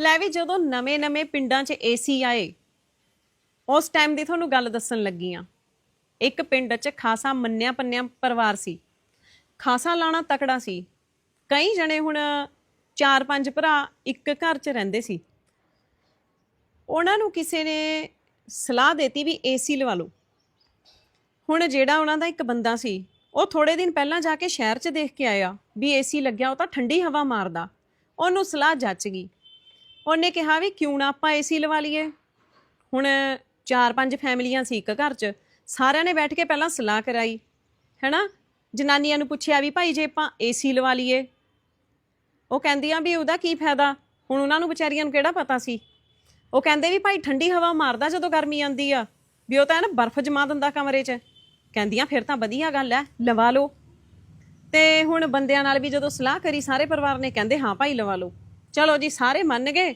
ਲੈ ਵੀ ਜਦੋਂ ਨਵੇਂ-ਨਵੇਂ ਪਿੰਡਾਂ 'ਚ ਏਸੀ ਆਏ, ਉਸ ਟਾਈਮ ਦੀ ਤੁਹਾਨੂੰ ਗੱਲ ਦੱਸਣ ਲੱਗੀ ਆ ਇੱਕ ਪਿੰਡ 'ਚ ਖਾਸਾ ਮੰਨਿਆ ਪੰਨਿਆ ਪਰਿਵਾਰ ਸੀ। ਖਾਸਾ ਲਾਣਾ ਤਕੜਾ ਸੀ। ਕਈ ਜਣੇ ਹੁਣ ਚਾਰ ਪੰਜ ਭਰਾ ਇੱਕ ਘਰ 'ਚ ਰਹਿੰਦੇ ਸੀ। ਉਹਨਾਂ ਨੂੰ ਕਿਸੇ ਨੇ ਸਲਾਹ ਦਿੱਤੀ ਵੀ ਏਸੀ ਲਵਾ ਲਓ। ਹੁਣ ਜਿਹੜਾ ਉਹਨਾਂ ਦਾ ਇੱਕ ਬੰਦਾ ਸੀ, ਉਹ ਥੋੜੇ ਦਿਨ ਪਹਿਲਾਂ ਜਾ ਕੇ ਸ਼ਹਿਰ 'ਚ ਦੇਖ ਕੇ ਆਇਆ ਵੀ ਏਸੀ ਲੱਗਿਆ, ਉਹ ਤਾਂ ਠੰਡੀ ਹਵਾ ਮਾਰਦਾ। ਉਹਨੂੰ ਸਲਾਹ ਜੱਚ ਗਈ। ਉਹਨੇ ਕਿਹਾ ਵੀ ਕਿਉਂ ਨਾ ਆਪਾਂ ਏਸੀ ਲਵਾ ਲਈਏ। ਹੁਣ ਚਾਰ ਪੰਜ ਫੈਮਲੀਆਂ ਸੀ ਇੱਕ ਘਰ 'ਚ, ਸਾਰਿਆਂ ਨੇ ਬੈਠ ਕੇ ਪਹਿਲਾਂ ਸਲਾਹ ਕਰਾਈ। ਹੈਨਾ? ਜਨਾਨੀਆਂ ਨੂੰ ਪੁੱਛਿਆ ਵੀ ਭਾਈ ਜੇ ਆਪਾਂ ਏਸੀ ਲਵਾ ਲਈਏ। ਉਹ ਕਹਿੰਦੀਆਂ ਵੀ ਉਹਦਾ ਕੀ ਫਾਇਦਾ? ਹੁਣ ਉਹਨਾਂ ਨੂੰ ਵਿਚਾਰੀਆਂ ਨੂੰ ਕਿਹੜਾ ਪਤਾ ਸੀ? ਉਹ ਕਹਿੰਦੇ ਵੀ ਭਾਈ ਠੰਡੀ ਹਵਾ ਮਾਰਦਾ ਜਦੋਂ ਗਰਮੀ ਆਉਂਦੀ ਆ, ਵੀ ਉਹ ਤਾਂ ਨਾ ਬਰਫ਼ ਜਮਾ ਦਿੰਦਾ ਕਮਰੇ 'ਚ। ਕਹਿੰਦੀਆਂ, ਫਿਰ ਤਾਂ ਵਧੀਆ ਗੱਲ ਐ, ਲਵਾ ਲਓ। ਤੇ ਹੁਣ ਬੰਦਿਆਂ ਨਾਲ ਵੀ ਜਦੋਂ ਸਲਾਹ ਕਰੀ, ਸਾਰੇ ਪਰਿਵਾਰ ਨੇ ਕਹਿੰਦੇ, ਹਾਂ ਭਾਈ, ਲਵਾ ਲਓ। ਚਲੋ ਜੀ, ਸਾਰੇ ਮੰਨ ਗਏ।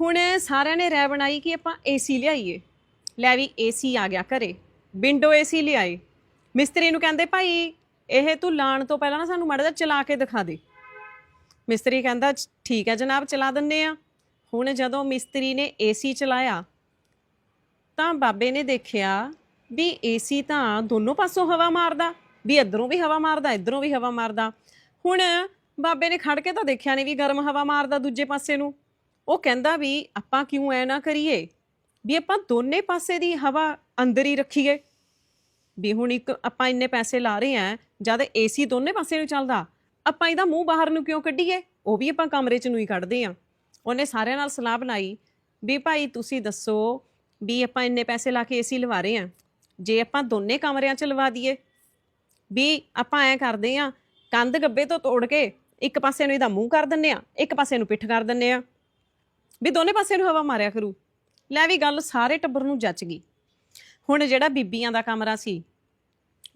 ਹੁਣ ਸਾਰਿਆਂ ਨੇ ਰਾਏ ਬਣਾਈ ਕਿ ਆਪਾਂ ਏਸੀ ਲਿਆਈਏ। ਲੈ ਵੀ ਏਸੀ ਆ ਗਿਆ ਘਰੇ। ਵਿੰਡੋ ਏਸੀ ਲਿਆਏ। ਮਿਸਤਰੀ ਨੂੰ ਕਹਿੰਦੇ, ਭਾਈ, ਇਹ ਤੂੰ ਲਾਣ ਤੋਂ ਪਹਿਲਾਂ ਨਾ ਸਾਨੂੰ ਮਾੜਾ ਜਿਹਾ ਚਲਾ ਕੇ ਦਿਖਾ ਦੇ। ਮਿਸਤਰੀ ਕਹਿੰਦਾ, ਠੀਕ ਹੈ ਜਨਾਬ, ਚਲਾ ਦਿੰਨੇ ਆ। ਹੁਣ ਜਦੋਂ ਮਿਸਤਰੀ ਨੇ ਏਸੀ ਚਲਾਇਆ, ਤਾਂ ਬਾਬੇ ਨੇ ਦੇਖਿਆ ਵੀ ਏਸੀ ਤਾਂ ਦੋਨੋਂ ਪਾਸੋਂ ਹਵਾ ਮਾਰਦਾ, ਵੀ ਇਧਰੋਂ ਵੀ ਹਵਾ ਮਾਰਦਾ, ਇਧਰੋਂ ਵੀ ਹਵਾ ਮਾਰਦਾ। ਹੁਣ ਬਾਬੇ ਨੇ ਖੜ ਕੇ ਤਾਂ ਦੇਖਿਆ ਨਹੀਂ ਵੀ ਗਰਮ ਹਵਾ ਮਾਰਦਾ ਦੂਜੇ ਪਾਸੇ ਨੂੰ। ਉਹ ਕਹਿੰਦਾ ਵੀ ਆਪਾਂ ਕਿਉਂ ਐ ਨਾ ਕਰੀਏ? ਵੀ ਆਪਾਂ ਦੋਨੇ ਪਾਸੇ ਦੀ ਹਵਾ ਅੰਦਰ ਹੀ ਰੱਖੀਏ। ਵੀ ਹੁਣ ਇੱਕ ਆਪਾਂ ਇੰਨੇ ਪੈਸੇ ਲਾ ਰਹੇ ਆਂ ਜਦ ਏਸੀ ਦੋਨੇ ਪਾਸੇ ਨੂੰ ਚੱਲਦਾ, ਆਪਾਂ ਇਹਦਾ ਮੂੰਹ ਬਾਹਰ ਨੂੰ ਕਿਉਂ ਕੱਢੀਏ? ਉਹ ਵੀ ਆਪਾਂ ਕਮਰੇ 'ਚ ਨੂੰ ਹੀ ਕੱਢਦੇ ਆਂ। ਉਹਨੇ ਸਾਰਿਆਂ ਨਾਲ ਸਲਾਹ ਬਣਾਈ ਵੀ ਭਾਈ ਤੁਸੀਂ ਦੱਸੋ ਵੀ ਆਪਾਂ ਇੰਨੇ ਪੈਸੇ ਲਾ ਕੇ ਏਸੀ ਲਵਾ ਰਹੇ ਆਂ। ਜੇ ਆਪਾਂ ਦੋਨੇ ਕਮਰਿਆਂ 'ਚ ਲਵਾ ਦਈਏ। ਵੀ ਆਪਾਂ ਐ ਕਰਦੇ ਆਂ, ਕੰਧ ਗੱਬੇ ਤੋਂ ਤੋੜ ਕੇ ਇੱਕ ਪਾਸੇ ਨੂੰ ਇਹਦਾ ਮੂੰਹ ਕਰ ਦਿੰਨੇ ਆ ਇੱਕ ਪਾਸੇ ਨੂੰ ਪਿੱਠ ਕਰ ਦਿੰਨੇ ਆ ਵੀ ਦੋਨੇ ਪਾਸੇ ਨੂੰ ਹਵਾ ਮਾਰਿਆ ਕਰੂ। ਲੈ ਵੀ ਗੱਲ ਸਾਰੇ ਟੱਬਰ ਨੂੰ ਜੱਚ ਗਈ। ਹੁਣ ਜਿਹੜਾ ਬੀਬੀਆਂ ਦਾ ਕਮਰਾ ਸੀ,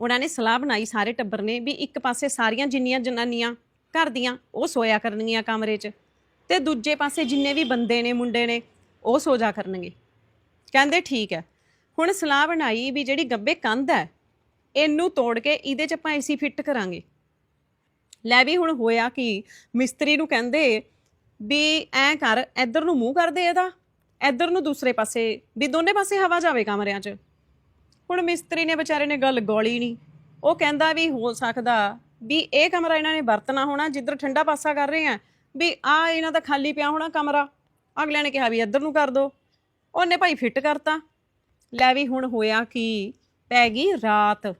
ਉਹਨਾਂ ਨੇ ਸਲਾਹ ਬਣਾਈ ਸਾਰੇ ਟੱਬਰ ਨੇ ਵੀ ਇੱਕ ਪਾਸੇ ਸਾਰੀਆਂ ਜਿੰਨੀਆਂ ਜਨਾਨੀਆਂ ਘਰ ਦੀਆਂ, ਉਹ ਸੋਇਆ ਕਰਨਗੀਆਂ ਕਮਰੇ 'ਚ ਤੇ ਦੂਜੇ ਪਾਸੇ ਜਿੰਨੇ ਵੀ ਬੰਦੇ ਨੇ, ਮੁੰਡੇ ਨੇ, ਉਹ ਸੋ ਜਾ ਕਰਨਗੇ। ਕਹਿੰਦੇ ਠੀਕ ਹੈ। ਹੁਣ ਸਲਾਹ ਬਣਾਈ ਵੀ ਜਿਹੜੀ ਗੱਬੇ ਕੰਧ ਹੈ, ਇਹਨੂੰ ਤੋੜ ਕੇ ਇਹਦੇ 'ਚ ਆਪਾਂ ਏਸੀ ਫਿੱਟ ਕਰਾਂਗੇ। ਲੈ ਵੀ ਹੁਣ ਹੋਇਆ ਕਿ? ਮਿਸਤਰੀ ਨੂੰ ਕਹਿੰਦੇ ਵੀ ਐਂ ਕਰ, ਇੱਧਰ ਨੂੰ ਮੂੰਹ ਕਰਦੇ ਇਹਦਾ, ਇੱਧਰ ਨੂੰ ਦੂਸਰੇ ਪਾਸੇ, ਵੀ ਦੋਨੇ ਪਾਸੇ ਹਵਾ ਜਾਵੇ ਕਮਰਿਆਂ 'ਚ। ਹੁਣ ਮਿਸਤਰੀ ਨੇ ਵਿਚਾਰੇ ਨੇ ਗੱਲ ਗੋਲੀ ਨਹੀਂ ਉਹ ਕਹਿੰਦਾ ਵੀ ਹੋ ਸਕਦਾ ਵੀ ਇਹ ਕਮਰਾ ਇਹਨਾਂ ਨੇ ਵਰਤਣਾ ਹੋਣਾ, ਜਿੱਧਰ ਠੰਡਾ ਪਾਸਾ ਕਰ ਰਹੇ ਆ, ਵੀ ਆ ਇਹਨਾਂ ਦਾ ਖਾਲੀ ਪਿਆ ਹੋਣਾ ਕਮਰਾ। ਅਗਲਿਆਂ ਨੇ ਕਿਹਾ ਵੀ ਇੱਧਰ ਨੂੰ ਕਰ ਦੋ। ਉਹਨੇ ਭਾਈ ਫਿੱਟ ਕਰਤਾ। ਲੈ ਵੀ ਹੁਣ ਹੋਇਆ ਕਿ? ਪੈ ਗਈ ਰਾਤ।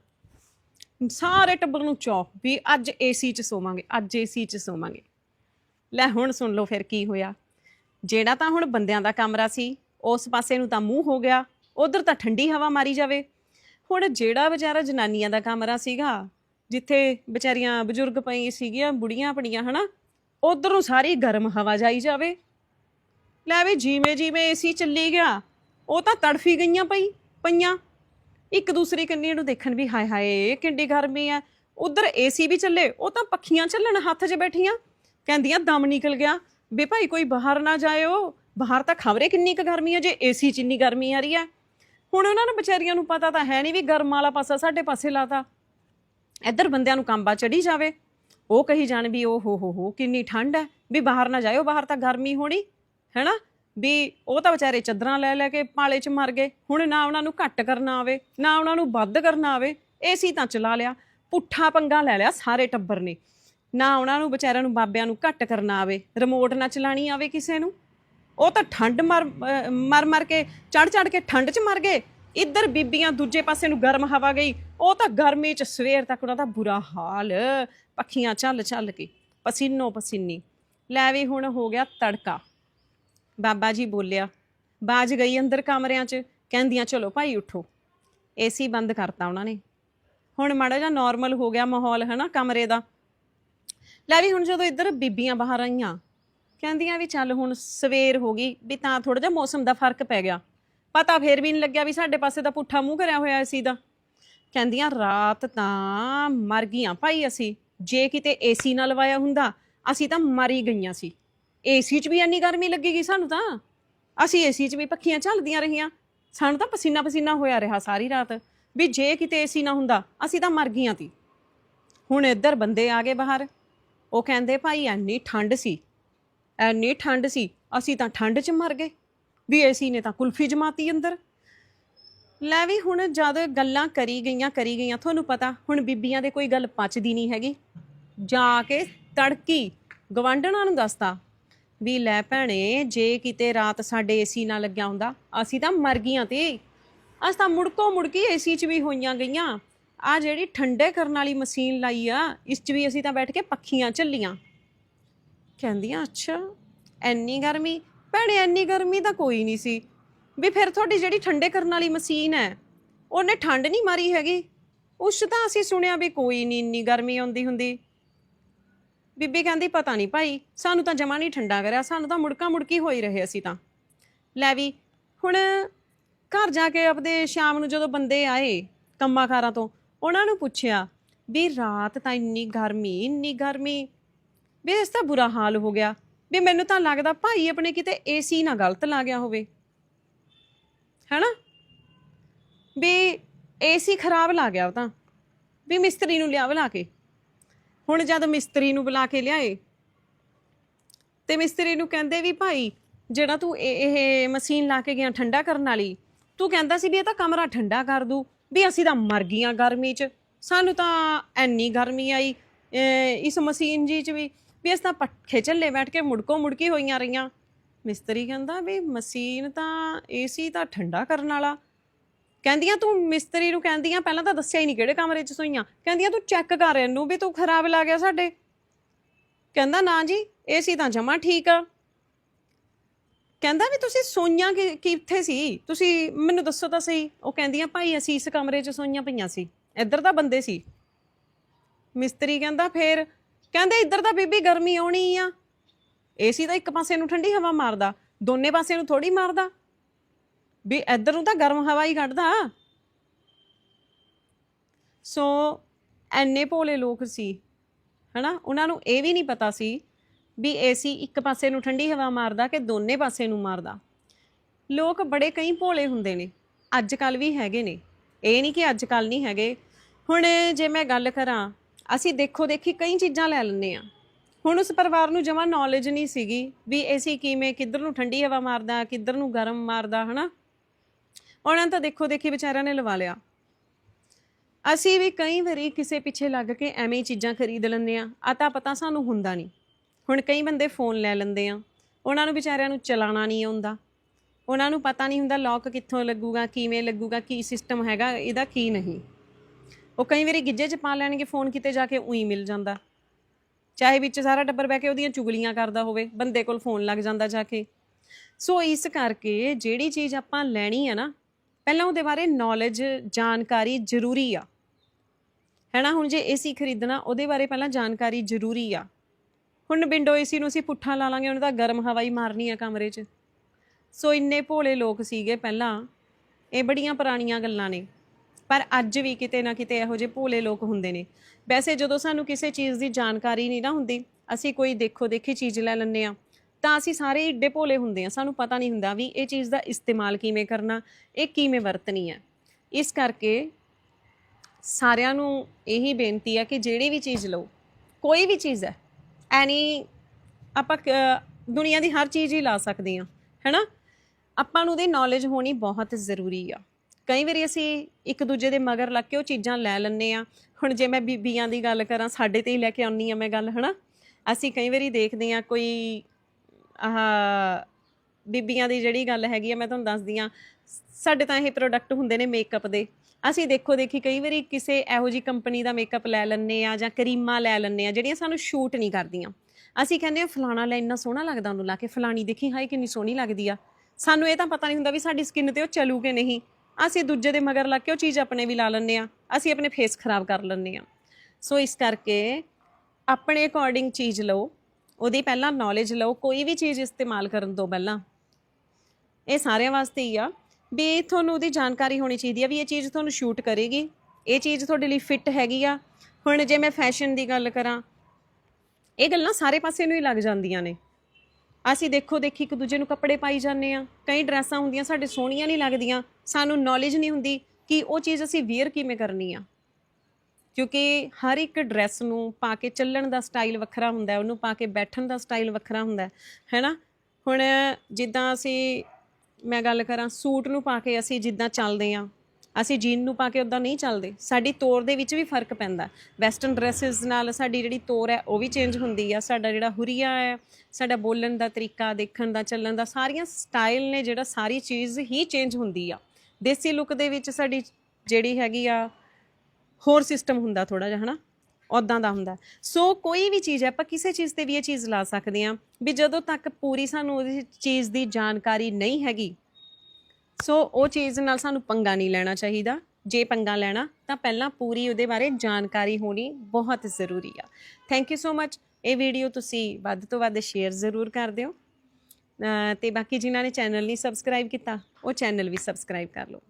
ਸਾਰੇ ਟੱਬਰ ਨੂੰ ਚੌਕ ਵੀ ਅੱਜ ਏਸੀ 'ਚ ਸੋਵਾਂਗੇ, ਅੱਜ ਏਸੀ 'ਚ ਸੋਵਾਂਗੇ। ਲੈ ਹੁਣ ਸੁਣ ਲਓ ਫਿਰ ਕੀ ਹੋਇਆ। ਜਿਹੜਾ ਤਾਂ ਹੁਣ ਬੰਦਿਆਂ ਦਾ ਕਮਰਾ ਸੀ, ਉਸ ਪਾਸੇ ਨੂੰ ਤਾਂ ਮੂੰਹ ਹੋ ਗਿਆ, ਉਧਰ ਤਾਂ ਠੰਡੀ ਹਵਾ ਮਾਰੀ ਜਾਵੇ। ਹੁਣ ਜਿਹੜਾ ਵਿਚਾਰਾ ਜਨਾਨੀਆਂ ਦਾ ਕਮਰਾ ਸੀਗਾ, ਜਿੱਥੇ ਵਿਚਾਰੀਆਂ ਬਜ਼ੁਰਗ ਪਈ ਸੀਗੀਆਂ, ਬੁੜੀਆਂ ਪੜੀਆਂ ਹਨਾ, ਉਧਰ ਨੂੰ ਸਾਰੀ ਗਰਮ ਹਵਾ ਜਾਈ ਜਾਵੇ। ਲੈ ਵੀ ਜਿਵੇਂ ਜਿਵੇਂ ਏਸੀ ਚੱਲੀ ਗਿਆ, ਉਹ ਤਾਂ ਤੜਫੀ ਗਈਆਂ ਪਈ, ਪਈਆਂ। ਇੱਕ ਦੂਸਰੇ ਕੰਨੀ ਨੂੰ ਦੇਖਣ ਵੀ ਹਾਏ ਹਾਏ ਕਿੰਨੀ ਗਰਮੀ ਆ। ਉਧਰ ਏਸੀ ਵੀ ਚੱਲੇ, ਉਹ ਤਾਂ ਪੱਖੀਆਂ ਚੱਲਣ, ਹੱਥ 'ਚ ਬੈਠੀਆਂ। ਕਹਿੰਦੀਆਂ, ਦਮ ਨਿਕਲ ਗਿਆ। ਵੀ ਭਾਈ, ਕੋਈ ਬਾਹਰ ਨਾ ਜਾਇਓ। ਬਾਹਰ ਤਾਂ ਖਬਰੇ ਕਿੰਨੀ ਕੁ ਗਰਮੀ ਆ, ਜੇ ਏਸੀ 'ਚ ਇੰਨੀ ਗਰਮੀ ਆ ਰਹੀ ਆ। ਹੁਣ ਉਹਨਾਂ ਨੂੰ ਵਿਚਾਰੀਆਂ ਨੂੰ ਪਤਾ ਤਾਂ ਹੈ ਨਹੀਂ ਵੀ ਗਰਮ ਵਾਲਾ ਪਾਸਾ ਸਾਡੇ ਪਾਸੇ ਲਾਤਾ। ਇੱਧਰ ਬੰਦਿਆਂ ਨੂੰ ਕੰਬਾ ਚੜੀ ਜਾਵੇ। ਉਹ ਕਹੀ ਜਾਣ ਵੀ ਉਹ ਹੋ ਹੋ ਹੋ, ਕਿੰਨੀ ਠੰਡ ਹੈ ਵੀ ਬਾਹਰ ਨਾ ਜਾਇਓ, ਬਾਹਰ ਤਾਂ ਗਰਮੀ ਹੋਣੀ। ਹੈਨਾ? ਵੀ ਉਹ ਤਾਂ ਵਿਚਾਰੇ ਚੱਦਰਾਂ ਲੈ ਲੈ ਕੇ ਪਾਲੇ 'ਚ ਮਰ ਗਏ। ਹੁਣ ਨਾ ਉਹਨਾਂ ਨੂੰ ਘੱਟ ਕਰਨਾ ਆਵੇ, ਨਾ ਉਹਨਾਂ ਨੂੰ ਵੱਧ ਕਰਨਾ ਆਵੇ ਏਸੀ ਤਾਂ ਚਲਾ ਲਿਆ। ਪੁੱਠਾ ਪੰਗਾ ਲੈ ਲਿਆ ਸਾਰੇ ਟੱਬਰ ਨੇ। ਨਾ ਉਹਨਾਂ ਨੂੰ ਵਿਚਾਰਿਆਂ ਨੂੰ ਬਾਬਿਆਂ ਨੂੰ ਘੱਟ ਕਰਨਾ ਆਵੇ ਰਿਮੋਟ ਨਾ ਚਲਾਣੀ ਆਵੇ ਕਿਸੇ ਨੂੰ। ਉਹ ਤਾਂ ਠੰਡ ਮਰ ਮਰ ਮਰ ਕੇ ਚੜ ਚੜ ਕੇ ਠੰਡ 'ਚ ਮਰ ਗਏ। ਇੱਧਰ ਬੀਬੀਆਂ ਦੂਜੇ ਪਾਸੇ ਨੂੰ ਗਰਮ ਹਵਾ ਗਈ। ਉਹ ਤਾਂ ਗਰਮੀ 'ਚ ਸਵੇਰ ਤੱਕ ਉਹਨਾਂ ਦਾ ਬੁਰਾ ਹਾਲ। ਪੱਖੀਆਂ ਚੱਲ ਚੱਲ ਕੇ, ਪਸੀਨੋ ਪਸੀਨੀ। ਲੈ ਵੀ ਹੁਣ ਹੋ ਗਿਆ ਤੜਕਾ। ਬਾਬਾ ਜੀ ਬੋਲਿਆ, ਬਾਜ ਗਈ ਅੰਦਰ ਕਮਰਿਆਂ 'ਚ, ਕਹਿੰਦੀਆਂ, ਚਲੋ ਭਾਈ ਉਠੋ। ਏਸੀ ਬੰਦ ਕਰਤਾ ਉਹਨਾਂ ਨੇ। ਹੁਣ ਮਾੜਾ ਜਿਹਾ ਨਾਰਮਲ ਹੋ ਗਿਆ ਮਾਹੌਲ, ਹਨਾ, ਕਮਰੇ ਦਾ। ਲੈ ਵੀ ਹੁਣ ਜਦੋਂ ਇੱਧਰ ਬੀਬੀਆਂ ਬਾਹਰ ਆਈਆਂ, ਕਹਿੰਦੀਆਂ ਵੀ ਚੱਲ ਹੁਣ ਸਵੇਰ ਹੋ ਗਈ, ਵੀ ਤਾਂ ਥੋੜਾ ਜਿਹਾ ਮੌਸਮ ਦਾ ਫ਼ਰਕ ਪੈ ਗਿਆ। ਪਤਾ ਫੇਰ ਵੀ ਨਹੀਂ ਲੱਗਿਆ ਵੀ ਸਾਡੇ ਪਾਸੇ ਦਾ ਪੁੱਠਾ ਮੂੰਹ ਕਰਿਆ ਹੋਇਆ ਏਸੀ ਦਾ। ਕਹਿੰਦੀਆਂ, ਰਾਤ ਤਾਂ ਮਰ ਗਈਆਂ ਭਾਈ ਅਸੀਂ। ਜੇ ਕਿਤੇ ਏਸੀ ਨਾ ਲਵਾਇਆ ਹੁੰਦਾ, ਅਸੀਂ ਤਾਂ ਮਰ ਹੀ ਗਈਆਂ ਸੀ। ਏਸੀ 'ਚ ਵੀ ਇੰਨੀ ਗਰਮੀ ਲੱਗੇਗੀ ਸਾਨੂੰ ਤਾਂ। ਅਸੀਂ ਏਸੀ 'ਚ ਵੀ ਪੱਖੀਆਂ ਚੱਲਦੀਆਂ ਰਹੀਆਂ। ਸਾਨੂੰ ਤਾਂ ਪਸੀਨਾ ਪਸੀਨਾ ਹੋਇਆ ਰਿਹਾ ਸਾਰੀ ਰਾਤ। ਵੀ ਜੇ ਕਿਤੇ ਏਸੀ ਨਾ ਹੁੰਦਾ, ਅਸੀਂ ਤਾਂ ਮਰ ਗਈਆਂ ਤੀ। ਹੁਣ ਇੱਧਰ ਬੰਦੇ ਆ ਗਏ ਬਾਹਰ। ਉਹ ਕਹਿੰਦੇ, ਭਾਈ, ਇੰਨੀ ਠੰਡ ਸੀ। ਐਨੀ ਠੰਡ ਸੀ। ਅਸੀਂ ਤਾਂ ਠੰਡ 'ਚ ਮਰ ਗਏ। ਵੀ ਏਸੀ ਨੇ ਤਾਂ ਕੁਲਫੀ ਜਮਾਤੀ ਅੰਦਰ। ਲੈ ਵੀ ਹੁਣ ਜਦ ਗੱਲਾਂ ਕਰੀ ਗਈਆਂ ਕਰੀ ਗਈਆਂ, ਤੁਹਾਨੂੰ ਪਤਾ, ਹੁਣ ਬੀਬੀਆਂ ਦੇ ਕੋਈ ਗੱਲ ਪਚਦੀ ਨਹੀਂ ਹੈਗੀ। ਜਾ ਕੇ ਤੜਕੀ ਗਵਾਂਢਣਾਂ ਨੂੰ ਦੱਸਤਾ ਵੀ ਲੈ ਭੈਣੇ, ਜੇ ਕਿਤੇ ਰਾਤ ਸਾਡੇ ਏਸੀ ਨਾ ਲੱਗਿਆ ਹੁੰਦਾ, ਅਸੀਂ ਤਾਂ ਮਰ ਗਈਆਂ ਤੇ। ਅਸੀਂ ਤਾਂ ਮੁੜਕੋ ਮੁੜਕੀ ਏਸੀ 'ਚ ਵੀ ਹੋਈਆਂ ਗਈਆਂ। ਆ ਜਿਹੜੀ ਠੰਡੇ ਕਰਨ ਵਾਲੀ ਮਸ਼ੀਨ ਲਾਈ ਆ, ਇਸ 'ਚ ਵੀ ਅਸੀਂ ਤਾਂ ਬੈਠ ਕੇ ਪੱਖੀਆਂ ਝੱਲੀਆਂ। ਕਹਿੰਦੀਆਂ, ਅੱਛਾ, ਐਨੀ ਗਰਮੀ? ਭੈਣੇ, ਐਨੀ ਗਰਮੀ ਤਾਂ ਕੋਈ ਨਹੀਂ ਸੀ। ਵੀ ਫਿਰ ਤੁਹਾਡੀ ਜਿਹੜੀ ਠੰਡੇ ਕਰਨ ਵਾਲੀ ਮਸ਼ੀਨ ਹੈ, ਉਹਨੇ ਠੰਡ ਨਹੀਂ ਮਾਰੀ ਹੈਗੀ? ਉਸ 'ਚ ਤਾਂ ਅਸੀਂ ਸੁਣਿਆ ਵੀ ਕੋਈ ਨਹੀਂ ਇੰਨੀ ਗਰਮੀ ਆਉਂਦੀ ਹੁੰਦੀ। ਬੀਬੀ ਕਹਿੰਦੀ, ਪਤਾ ਨਹੀਂ ਭਾਈ, ਸਾਨੂੰ ਤਾਂ ਜਮਾ ਨਹੀਂ ਠੰਡਾ ਕਰਿਆ, ਸਾਨੂੰ ਤਾਂ ਮੁੜਕਾ ਮੁੜਕੀ ਹੋਈ ਰਹੇ ਅਸੀਂ ਤਾਂ। ਲੈ ਵੀ, ਹੁਣ ਘਰ ਜਾ ਕੇ ਆਪਦੇ ਸ਼ਾਮ ਨੂੰ ਜਦੋਂ ਬੰਦੇ ਆਏ ਕੰਮਾਂ ਕਾਰਾਂ ਤੋਂ, ਉਹਨਾਂ ਨੂੰ ਪੁੱਛਿਆ, ਵੀ ਰਾਤ ਤਾਂ ਇੰਨੀ ਗਰਮੀ ਇੰਨੀ ਗਰਮੀ, ਵੀ ਇਸ ਤਾਂ ਬੁਰਾ ਹਾਲ ਹੋ ਗਿਆ, ਵੀ ਮੈਨੂੰ ਤਾਂ ਲੱਗਦਾ ਭਾਈ ਆਪਣੇ ਕਿਤੇ ਏਸੀ ਨਾ ਗਲਤ ਲਾ ਗਿਆ ਹੋਵੇ। ਹੈਨਾ? ਵੀ ਏਸੀ ਖਰਾਬ ਲਾ ਗਿਆ ਉਹ ਤਾਂ, ਵੀ ਮਿਸਤਰੀ ਨੂੰ ਲਿਆ ਬੁਲਾ ਕੇ। ਹੁਣ ਜਦ ਮਿਸਤਰੀ ਨੂੰ ਬੁਲਾ ਕੇ ਲਿਆਏ, ਤੇ ਮਿਸਤਰੀ ਨੂੰ ਕਹਿੰਦੇ ਵੀ ਭਾਈ, ਜਿਹੜਾ ਤੂੰ ਇਹ ਇਹ ਮਸ਼ੀਨ ਲਾ ਕੇ ਗਿਆ ਠੰਡਾ ਕਰਨ ਵਾਲੀ, ਤੂੰ ਕਹਿੰਦਾ ਸੀ ਵੀ ਇਹ ਤਾਂ ਕਮਰਾ ਠੰਡਾ ਕਰ ਦੂ ਵੀ ਅਸੀਂ ਤਾਂ ਮਰ ਗਈਆਂ ਗਰਮੀ 'ਚ, ਸਾਨੂੰ ਤਾਂ ਐਨੀ ਗਰਮੀ ਆਈ ਇਸ ਮਸ਼ੀਨ ਜੀ 'ਚ ਵੀ ਵੀ ਅਸੀਂ ਤਾਂ ਪੱਖੇ ਝੱਲੇ ਬੈਠ ਕੇ ਮੁੜਕੋ ਮੁੜਕੀ ਹੋਈਆਂ ਰਹੀਆਂ। ਮਿਸਤਰੀ ਕਹਿੰਦਾ ਵੀ ਮਸ਼ੀਨ ਤਾਂ ਏਸੀ ਤਾਂ ਠੰਡਾ ਕਰਨ ਵਾਲਾ ਕਹਿੰਦੀਆਂ ਤੂੰ ਮਿਸਤਰੀ ਨੂੰ ਕਹਿੰਦੀਆਂ, ਪਹਿਲਾਂ ਤਾਂ ਦੱਸਿਆ ਹੀ ਨਹੀਂ ਕਿਹੜੇ ਕਮਰੇ 'ਚ ਸੋਈਆਂ। ਕਹਿੰਦੀਆਂ ਤੂੰ ਚੈੱਕ ਕਰ ਇਹਨੂੰ ਵੀ ਤੂੰ ਖਰਾਬ ਲਾ ਗਿਆ ਸਾਡੇ। ਕਹਿੰਦਾ, ਨਾ ਜੀ ਏਸੀ ਤਾਂ ਜਮਾ ਠੀਕ ਆ। ਕਹਿੰਦਾ ਵੀ ਤੁਸੀਂ ਸੋਈਆਂ ਕਿ, ਕਿੱਥੇ ਸੀ? ਤੁਸੀਂ ਮੈਨੂੰ ਦੱਸੋ ਤਾਂ ਸਹੀ। ਉਹ ਕਹਿੰਦੀਆਂ, ਭਾਈ ਅਸੀਂ ਇਸ ਕਮਰੇ 'ਚ ਸੋਈਆਂ ਪਈਆਂ ਸੀ। ਇੱਧਰ ਤਾਂ ਬੰਦੇ ਸੀ। ਮਿਸਤਰੀ ਕਹਿੰਦਾ, ਫੇਰ? ਕਹਿੰਦੇ, ਇੱਧਰ ਤਾਂ ਬੀਬੀ ਗਰਮੀ ਆਉਣੀ ਆ। ਏਸੀ ਤਾਂ ਇੱਕ ਪਾਸੇ ਨੂੰ ਠੰਡੀ ਹਵਾ ਮਾਰਦਾ, ਦੋਨੇ ਪਾਸੇ ਨੂੰ ਥੋੜੀ ਮਾਰਦਾ। ਵੀ ਇੱਧਰ ਨੂੰ ਤਾਂ ਗਰਮ ਹਵਾ ਹੀ ਕੱਢਦਾ। ਸੋ ਐਨੇ ਭੋਲੇ ਲੋਕ ਸੀ, ਹਨਾ? ਉਹਨਾਂ ਨੂੰ ਇਹ ਵੀ ਨਹੀਂ ਪਤਾ ਸੀ ਵੀ ਏਸੀ ਇੱਕ ਪਾਸੇ ਨੂੰ ਠੰਡੀ ਹਵਾ ਮਾਰਦਾ ਕਿ ਦੋਨੇ ਪਾਸੇ ਨੂੰ ਮਾਰਦਾ। ਲੋਕ ਬੜੇ ਕਈ ਭੋਲੇ ਹੁੰਦੇ ਨੇ ਅੱਜ ਕੱਲ ਵੀ ਹੈਗੇ ਨੇ। ਇਹ ਨਹੀਂ ਕਿ ਅੱਜ ਕੱਲ ਨਹੀਂ ਹੈਗੇ। ਹੁਣ ਜੇ ਮੈਂ ਗੱਲ ਕਰਾਂ, ਅਸੀਂ ਦੇਖੋ ਦੇਖੀ ਕਈ ਚੀਜ਼ਾਂ ਲੈ ਲੈਂਦੇ ਆ ਹੁਣ ਉਸ ਪਰਿਵਾਰ ਨੂੰ ਜਮਾ ਨੌਲੇਜ ਨਹੀਂ ਸੀਗੀ ਵੀ ਏਸੀ ਕਿਵੇਂ, ਕਿੱਧਰ ਨੂੰ ਠੰਡੀ ਹਵਾ ਮਾਰਦਾ, ਕਿੱਧਰ ਨੂੰ ਗਰਮ ਮਾਰਦਾ, ਹਨਾ? ਉਹਨਾਂ ਤਾਂ ਦੇਖੋ ਦੇਖੀ ਵਿਚਾਰਿਆਂ ਨੇ ਲਵਾ ਲਿਆ। ਅਸੀਂ ਵੀ ਕਈ ਵਾਰੀ ਕਿਸੇ ਪਿੱਛੇ ਲੱਗ ਕੇ ਐਵੇਂ ਹੀ ਚੀਜ਼ਾਂ ਖਰੀਦ ਲੈਂਦੇ ਆ ਅਤਾ ਪਤਾ ਸਾਨੂੰ ਹੁੰਦਾ ਨਹੀਂ। ਹੁਣ ਕਈ ਬੰਦੇ ਫੋਨ ਲੈ ਲੈਂਦੇ ਆ। ਉਹਨਾਂ ਨੂੰ ਵਿਚਾਰਿਆਂ ਨੂੰ ਚਲਾਉਣਾ ਨਹੀਂ ਆਉਂਦਾ। ਉਹਨਾਂ ਨੂੰ ਪਤਾ ਨਹੀਂ ਹੁੰਦਾ ਲੌਕ ਕਿੱਥੋਂ ਲੱਗੂਗਾ, ਕਿਵੇਂ ਲੱਗੂਗਾ, ਕੀ ਸਿਸਟਮ ਹੈਗਾ, ਇਹਦਾ ਕੀ ਨਹੀਂ। ਉਹ ਕਈ ਵਾਰੀ ਗਿੱਜੇ 'ਚ ਪਾ ਲੈਣਗੇ ਫੋਨ ਕਿਤੇ ਜਾ ਕੇ ਉਹੀ ਮਿਲ ਜਾਂਦਾ। ਚਾਹੇ ਵਿੱਚ ਸਾਰਾ ਟੱਬਰ ਬਹਿ ਕੇ ਉਹਦੀਆਂ ਚੁਗਲੀਆਂ ਕਰਦਾ ਹੋਵੇ, ਬੰਦੇ ਕੋਲ ਫੋਨ ਲੱਗ ਜਾਂਦਾ ਜਾ ਕੇ। ਸੋ ਇਸ ਕਰਕੇ ਜਿਹੜੀ ਚੀਜ਼ ਆਪਾਂ ਲੈਣੀ ਆ ਨਾ ਪਹਿਲਾਂ ਉਹਦੇ ਬਾਰੇ ਨੌਲੇਜ ਜਾਣਕਾਰੀ ਜ਼ਰੂਰੀ ਆ। ਹੈਨਾ ਹੁਣ ਜੇ ਏਸੀ ਖਰੀਦਣਾ, ਉਹਦੇ ਬਾਰੇ ਪਹਿਲਾਂ ਜਾਣਕਾਰੀ ਜ਼ਰੂਰੀ ਆ। ਹੁਣ ਵਿੰਡੋ ਏਸੀ ਨੂੰ ਅਸੀਂ ਪੁੱਠਾ ਲਾ ਲਾਂਗੇ, ਉਹਨਾਂ ਦਾ ਗਰਮ ਹਵਾ ਹੀ ਮਾਰਨੀ ਆ ਕਮਰੇ 'ਚ। ਸੋ ਇੰਨੇ ਭੋਲੇ ਲੋਕ ਸੀਗੇ ਪਹਿਲਾਂ, ਇਹ ਬੜੀਆਂ ਪੁਰਾਣੀਆਂ ਗੱਲਾਂ ਨੇ। ਪਰ ਅੱਜ ਵੀ ਕਿਤੇ ਨਾ ਕਿਤੇ ਇਹੋ ਜਿਹੇ ਭੋਲੇ ਲੋਕ ਹੁੰਦੇ ਨੇ। ਵੈਸੇ ਜਦੋਂ ਸਾਨੂੰ ਕਿਸੇ ਚੀਜ਼ ਦੀ ਜਾਣਕਾਰੀ ਨਹੀਂ ਨਾ ਹੁੰਦੀ, ਅਸੀਂ ਕੋਈ ਦੇਖੋ ਦੇਖੀ ਚੀਜ਼ ਲੈ ਲੈਂਦੇ ਆ ਤਾਂ ਅਸੀਂ ਸਾਰੇ ਏਡੇ ਭੋਲੇ ਹੁੰਦੇ ਆ ਸਾਨੂੰ ਪਤਾ ਨਹੀਂ ਹੁੰਦਾ ਵੀ ਇਹ ਚੀਜ਼ ਦਾ ਇਸਤੇਮਾਲ ਕਿਵੇਂ ਕਰਨਾ, ਇਹ ਕਿਵੇਂ ਵਰਤਣੀ ਹੈ। ਇਸ ਕਰਕੇ ਸਾਰਿਆਂ ਨੂੰ ਇਹੀ ਬੇਨਤੀ ਆ ਕਿ ਜਿਹੜੀ ਵੀ ਚੀਜ਼ ਲਓ, ਕੋਈ ਵੀ ਚੀਜ਼ ਹੈ, ਐਨੀ ਆਪਾਂ ਕ- ਦੁਨੀਆ ਦੀ ਹਰ ਚੀਜ਼ ਹੀ ਲਾ ਸਕਦੇ ਆ ਹੈਨਾ? ਆਪਾਂ ਨੂੰ ਉਹਦੀ ਨੌਲੇਜ ਹੋਣੀ ਬਹੁਤ ਜ਼ਰੂਰੀ ਆ। ਕਈ ਵਾਰੀ ਅਸੀਂ ਇੱਕ ਦੂਜੇ ਦੇ ਮਗਰ ਲੱਗ ਕੇ ਉਹ ਚੀਜ਼ਾਂ ਲੈ ਲੈਂਦੇ ਆ ਹੁਣ ਜੇ ਮੈਂ ਬੀਬੀਆਂ ਦੀ ਗੱਲ ਕਰਾਂ, ਸਾਡੇ ਤੇ ਹੀ ਲੈ ਕੇ ਆਉਣੀ ਆ ਮੈਂ ਗੱਲ, ਹਨਾ? ਅਸੀਂ ਕਈ ਵਾਰੀ ਦੇਖਦੇ ਆ ਕੋਈ ਆਹ, ਬੀਬੀਆਂ ਦੀ ਜਿਹੜੀ ਗੱਲ ਹੈਗੀ ਆ, ਮੈਂ ਤੁਹਾਨੂੰ ਦੱਸਦੀ ਆ ਸਾਡੇ ਤਾਂ ਇਹ ਪ੍ਰੋਡਕਟ ਹੁੰਦੇ ਨੇ ਮੇਕਅਪ ਦੇ। ਅਸੀਂ ਦੇਖੋ ਦੇਖੀ ਕਈ ਵਾਰੀ ਕਿਸੇ ਇਹੋ ਜੀ ਕੰਪਨੀ ਦਾ ਮੇਕਅਪ ਲੈ ਲੈਂਦੇ ਆ ਜਾਂ ਕਰੀਮਾਂ ਲੈ ਲੈਂਦੇ ਆ ਜਿਹੜੀਆਂ ਸਾਨੂੰ ਸ਼ੂਟ ਨਹੀਂ ਕਰਦੀਆਂ। ਅਸੀਂ ਕਹਿੰਦੇ ਆ ਫਲਾਣਾ ਲੈ, ਇੰਨਾ ਸੋਹਣਾ ਲੱਗਦਾ ਉਹਨੂੰ ਲਾ ਕੇ। ਫਲਾਣੀ ਦੇਖੀ, ਹਾਏ, ਕਿੰਨੀ ਸੋਹਣੀ ਲੱਗਦੀ ਆ। ਸਾਨੂੰ ਇਹ ਤਾਂ ਪਤਾ ਨਹੀਂ ਹੁੰਦਾ ਵੀ ਸਾਡੀ ਸਕਿਨ ਤੇ ਉਹ ਚੱਲੂ ਕਿ ਨਹੀਂ। ਅਸੀਂ ਦੂਜੇ ਦੇ ਮਗਰ ਲੱਗ ਕੇ ਉਹ ਚੀਜ਼ ਆਪਣੇ ਵੀ ਲਾ ਲੈਂਦੇ ਆ ਅਸੀਂ ਆਪਣੇ ਫੇਸ ਖਰਾਬ ਕਰ ਲੈਂਦੇ ਆ ਸੋ ਇਸ ਕਰਕੇ ਆਪਣੇ ਅਕੋਰਡਿੰਗ ਚੀਜ਼ ਲਓ। ਉਹਦੀ ਪਹਿਲਾਂ ਨੌਲੇਜ ਲਓ, ਕੋਈ ਵੀ ਚੀਜ਼ ਇਸਤੇਮਾਲ ਕਰਨ ਤੋਂ ਪਹਿਲਾਂ। ਇਹ ਸਾਰਿਆਂ ਵਾਸਤੇ ਹੀ ਆ। ਵੀ ਤੁਹਾਨੂੰ ਉਹਦੀ ਜਾਣਕਾਰੀ ਹੋਣੀ ਚਾਹੀਦੀ ਆ ਵੀ ਇਹ ਚੀਜ਼ ਤੁਹਾਨੂੰ ਸ਼ੂਟ ਕਰੇਗੀ। ਇਹ ਚੀਜ਼ ਤੁਹਾਡੇ ਲਈ ਫਿੱਟ ਹੈਗੀ ਆ। ਹੁਣ ਜੇ ਮੈਂ ਫੈਸ਼ਨ ਦੀ ਗੱਲ ਕਰਾਂ, ਇਹ ਗੱਲਾਂ ਸਾਰੇ ਪਾਸੇ ਨੂੰ ਹੀ ਲੱਗ ਜਾਂਦੀਆਂ ਨੇ। ਅਸੀਂ ਦੇਖੋ ਦੇਖੀ ਇੱਕ ਦੂਜੇ ਨੂੰ ਕੱਪੜੇ ਪਾਈ ਜਾਂਦੇ ਆ। ਕਈ ਡਰੈਸਾਂ ਹੁੰਦੀਆਂ ਸਾਡੇ ਸੋਹਣੀਆਂ ਨਹੀਂ ਲੱਗਦੀਆਂ। ਸਾਨੂੰ ਨੌਲੇਜ ਨਹੀਂ ਹੁੰਦੀ ਕਿ ਉਹ ਚੀਜ਼ ਅਸੀਂ ਵੇਅਰ ਕਿਵੇਂ ਕਰਨੀ ਆ। ਕਿਉਂਕਿ ਹਰ ਇੱਕ ਡਰੈਸ ਨੂੰ ਪਾ ਕੇ ਚੱਲਣ ਦਾ ਸਟਾਈਲ ਵੱਖਰਾ ਹੁੰਦਾ ਹੈ ਉਹਨੂੰ ਪਾ ਕੇ ਬੈਠਣ ਦਾ ਸਟਾਈਲ ਵੱਖਰਾ ਹੁੰਦਾ ਹੈ ਹੈਨਾ? ਹੁਣ ਜਿੱਦਾਂ ਅਸੀਂ, ਮੈਂ ਗੱਲ ਕਰਾਂ ਸੂਟ ਨੂੰ ਪਾ ਕੇ ਅਸੀਂ ਜਿੱਦਾਂ ਚੱਲਦੇ ਆਂ ਅਸੀਂ ਜੀਨ ਨੂੰ ਪਾ ਕੇ ਉਦਾਂ ਨਹੀਂ ਚੱਲਦੇ, ਸਾਡੀ ਤੋਰ ਦੇ ਵਿੱਚ ਵੀ ਫ਼ਰਕ ਪੈਂਦਾ। ਵੈਸਟਰਨ ਡਰੈਸਸ ਨਾਲ ਸਾਡੀ ਜਿਹੜੀ ਤੋਰ ਹੈ, ਉਹ ਵੀ ਚੇਂਜ ਹੁੰਦੀ ਆ, ਸਾਡਾ ਜਿਹੜਾ ਹੁਰੀਆ ਹੈ, ਸਾਡਾ ਬੋਲਣ ਦਾ ਤਰੀਕਾ, ਦੇਖਣ ਦਾ, ਚੱਲਣ ਦਾ, ਸਾਰੀਆਂ ਸਟਾਈਲ ਨੇ ਜਿਹੜਾ ਸਾਰੀ ਚੀਜ਼ ਹੀ ਚੇਂਜ ਹੁੰਦੀ ਆ। ਦੇਸੀ ਲੁੱਕ ਦੇ ਵਿੱਚ ਸਾਡੀ ਜਿਹੜੀ ਹੈਗੀ ਆ ਹੋਰ ਸਿਸਟਮ ਹੁੰਦਾ ਥੋੜਾ ਜਿਹਾ, ਹਨਾ? ਉਦਾਂ ਦਾ ਹੁੰਦਾ। ਸੋ ਕੋਈ ਵੀ ਚੀਜ਼ ਹੈ, ਆਪਾਂ ਕਿਸੇ ਚੀਜ਼ ਤੇ ਵੀ ਇਹ ਚੀਜ਼ ਲਾ ਸਕਦੇ ਹਾਂ ਵੀ ਜਦੋਂ ਤੱਕ ਪੂਰੀ ਸਾਨੂੰ ਉਹਦੀ ਚੀਜ਼ ਦੀ ਜਾਣਕਾਰੀ ਨਹੀਂ ਹੈਗੀ ਸੋ ਉਹ ਚੀਜ਼ ਨਾਲ ਸਾਨੂੰ ਪੰਗਾ ਨਹੀਂ ਲੈਣਾ ਚਾਹੀਦਾ। ਜੇ ਪੰਗਾ ਲੈਣਾ, ਤਾਂ ਪਹਿਲਾਂ ਪੂਰੀ ਉਹਦੇ ਬਾਰੇ ਜਾਣਕਾਰੀ ਹੋਣੀ ਬਹੁਤ ਜ਼ਰੂਰੀ ਆ। ਥੈਂਕ ਯੂ ਸੋ ਮੱਚ ਇਹ ਵੀਡੀਓ ਤੁਸੀਂ ਵੱਧ ਤੋਂ ਵੱਧ ਸ਼ੇਅਰ ਜ਼ਰੂਰ ਕਰ ਦਿਓ। ਅਹ, ਤੇ ਬਾਕੀ ਜਿਨ੍ਹਾਂ ਨੇ ਚੈਨਲ ਨਹੀਂ ਸਬਸਕ੍ਰਾਈਬ ਕੀਤਾ, ਉਹ ਚੈਨਲ ਵੀ ਸਬਸਕ੍ਰਾਈਬ ਕਰ ਲਓ।